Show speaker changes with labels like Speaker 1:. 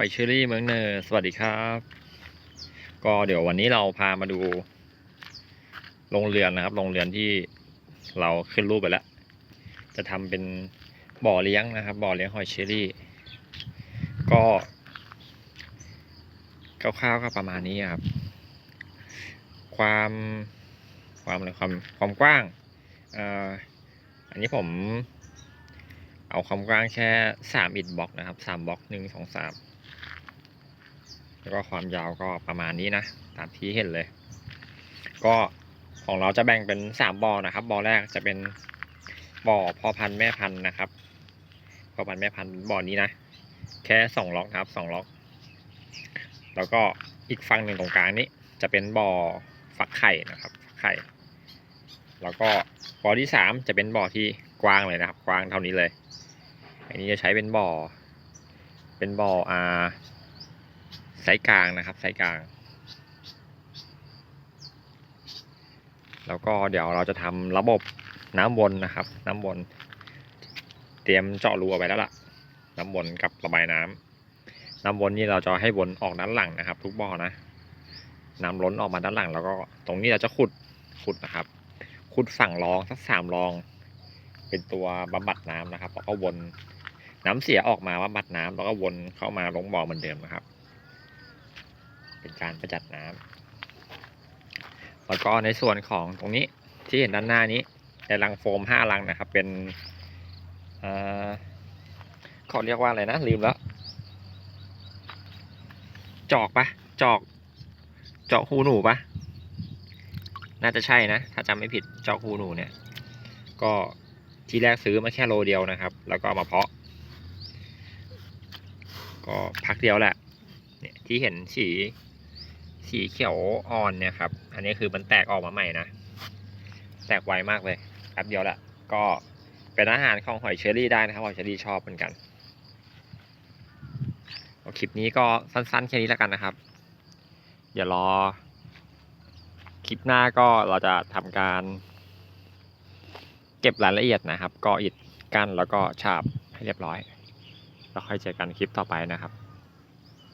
Speaker 1: อยเชอรี่เมืองเนอร์สวัสดีครับ ก็เดี๋ยววันนี้เราพามาดูโรงเรือนนะครับโรงเรือนที่เราขึ้นรูปไปแล้ว จะทำเป็นบ่อเลี้ยงนะครับ บ่อเลี้ยงหอยเชอรี่ ก็คร่าวๆก็ประมาณนี้ครับ ความความอะไรความความกว้างอ่ออันนี้ผมเอาความกว้างแค่สามอิฐบล็อกนะครับสามบล็อกหนึ่งสองสาม แล้วก็ความยาวก็ประมาณนี้นะ ตามที่เห็นเลย ก็ของเราจะแบ่งเป็นสามบ่อนะครับบ่อแรกจะเป็นบ่อพ่อพันธุ์แม่พันธุ์นะครับพ่อพันธุ์แม่พันธุ์บ่อนี้นะ แค่สองล็อกนะครับสองล็อก แล้วก็อีกฝั่งหนึ่งตรงกลางนี้ จะเป็นบ่อฟักไข่นะครับฟักไข่ แล้วก็บ่อที่สามจะเป็นบ่อที่กว้างเลยนะครับ กว้างเท่านี้เลย อันนี้จะใช้เป็นบ่อ เป็นบ่ออ่า ไซส์กลางนะครับไซส์กลาง แล้วก็เดี๋ยวเราจะทำระบบน้ำวนนะครับ น้ำวน เตรียมเจาะรูเอาไว้แล้วล่ะ น้ำวนกับระบายน้ำน้ำวนนี่เราจะให้วนออกด้านหลังนะครับ ทุกบ่อนะน้ำล้นออกมาด้านหลัง แล้วก็ตรงนี้เราจะขุดขุดนะครับ ขุดฝั่งรองสักสามรอง เป็นตัวบำบัดน้ำนะครับแล้วก็วนน้ำเสียออกมาบำบัดน้ำแล้วก็วนเข้ามาลงบ่อเหมือนเดิมนะครับ เป็นการประหยัดน้ำแล้วก็ในส่วนของตรงนี้ที่เห็นด้านหน้านี้ในรังโฟมห้ารังนะครับ เป็นเขาเรียกว่าอะไรนะลืมแล้ว จอกปะจอกเจาะหูหนูปะน่าจะใช่นะ ถ้าจำไม่ผิดเจาะหูหนูเนี่ย ก็ที่แรกซื้อมาแค่โลเดียวนะครับ แล้วก็ามาเพาะ ก็พักเดียวแหละ เนี่ยที่เห็นสี สีเขียวอ่อนเนี่ยครับ อันนี้คือมันแตกออกมาใหม่นะ แตกไวมากเลยแป๊บเดียวแหละก็เป็นอาหารของหอยเชอรี่ได้นะครับหอยเชอรี่ชอบเหมือนกันเอคลิปนี้ก็สั้นๆแค่นี้แล้วกันนะครับ เดี๋ยวรอ คลิปหน้าก็เราจะทำการ เก็บรายละเอียดนะครับ ก็อิดกั้นแล้วก็ฉาบให้เรียบร้อย แล้วค่อยเจอกันคลิปต่อไปนะครับ